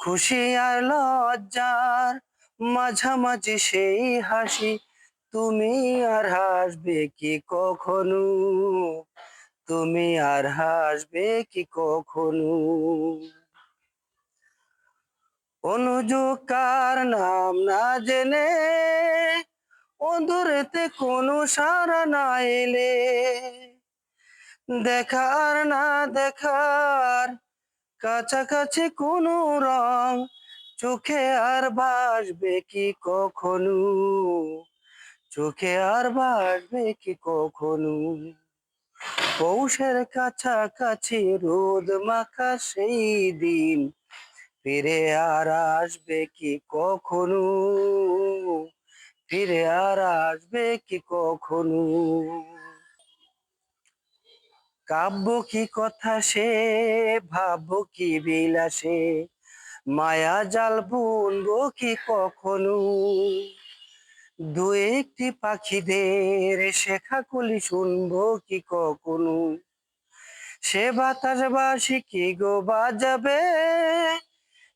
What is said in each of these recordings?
খুশি আর লজ্জার মাঝামাঝি সেই হাসি, তুমি আর হাসবে কি কখনো? তুমি আর হাসবে কি কখনো? অনুযোগকার নাম না জেনে অন্ধরেতে কোনো সারা না এলে, দেখার না দেখার কাছাকাছি কোনো রং, চোখে আর বাসবে কি কখনো? চোখে আর বাসবে কি কখনো? পৌষের কাছাকাছি রোদ মাখা সেই দিন, ফিরে আর আসবে কি কখনো? ফিরে আর আসবে কি কখনো? কাব্য কি কথা সে ভাববো কি বিলাসে? মায়া জাল বুনবো কি কখনো? দু একটি পাখিদের শেখা কলি শুনব কি কখনো? সে বাতাস বাসি কি গো বাজাবে?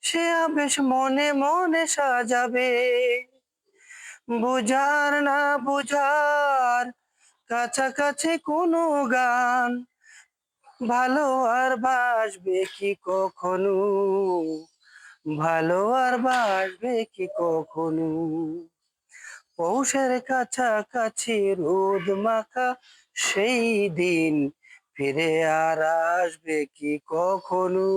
সে আবেশ মনে মনে সাজাবে। বুঝার না বুঝার কাছাকাছি কোনো গান ভালো আর বাসবে কি কখনো? ভালো আর বাসবে কি কখনো? পৌষের কাছাকাছি রোদ মাখা সেই দিন ফিরে আর আসবে কি কখনো?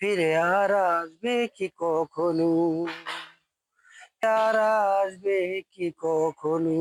ফিরে আর আসবে কি কখনো? আর আসবে কি কখনো?